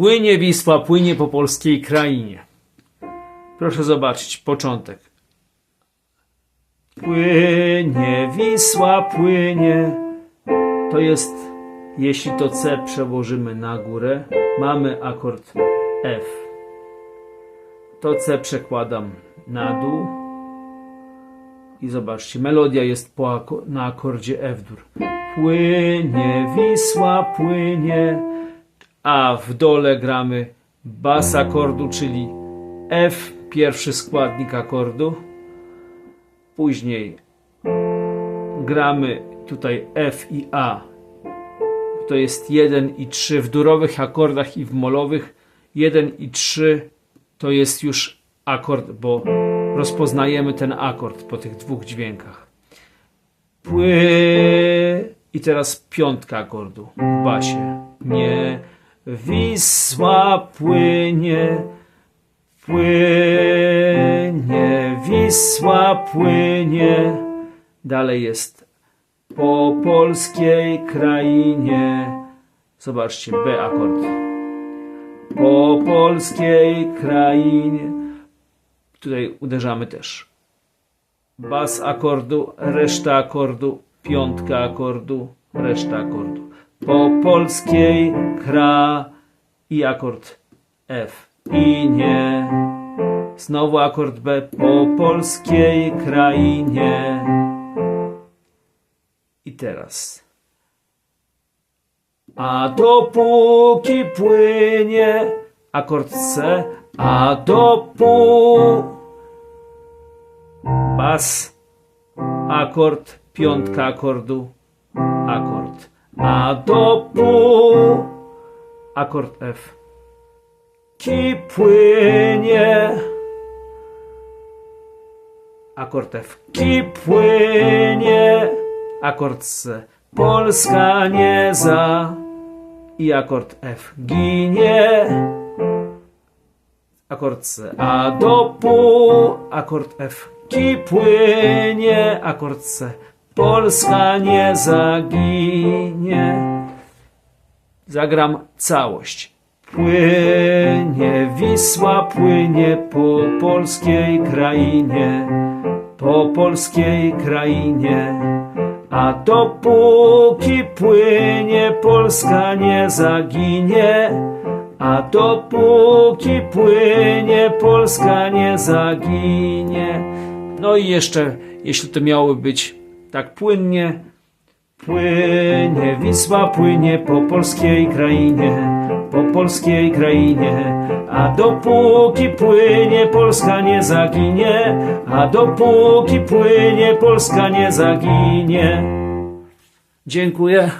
Płynie Wisła, płynie po polskiej krainie. Proszę zobaczyć, początek. Płynie Wisła, płynie. To jest, jeśli to C przełożymy na górę, mamy akord F. To C przekładam na dół. I zobaczcie, melodia jest po na akordzie F-dur. Płynie Wisła, płynie. A w dole gramy bas akordu, czyli F, pierwszy składnik akordu. Później gramy tutaj F i A. To jest 1 i 3 w durowych akordach i w molowych. 1 i 3 to jest już akord, bo rozpoznajemy ten akord po tych dwóch dźwiękach. Pły i teraz piątka akordu w basie. Nie Wisła płynie, płynie, Wisła płynie. Dalej jest po polskiej krainie. Zobaczcie, B akord. Po polskiej krainie. Tutaj uderzamy też. Bas akordu, reszta akordu, piątka akordu, reszta akordu. Po polskiej kra i akord F. I nie. Znowu akord B po polskiej krainie. I teraz. A dopóki płynie akord C, a dopóki bas, akord, piątka akordu, akord. A dopóki akord F. Ki płynie akord F. Ki płynie akord C. Polska nie za i akord F. Ginie akord C. A do pół akord F. Ki płynie akord C. Polska nie zaginie. Zagram całość. Płynie Wisła, płynie po polskiej krainie, po polskiej krainie. A dopóki płynie, Polska nie zaginie. A dopóki płynie, Polska nie zaginie. No i jeszcze, jeśli to miało być tak płynnie, Płynie Wisła, płynie po polskiej krainie, po polskiej krainie. A dopóki płynie, Polska nie zaginie. A dopóki płynie, Polska nie zaginie. Dziękuję.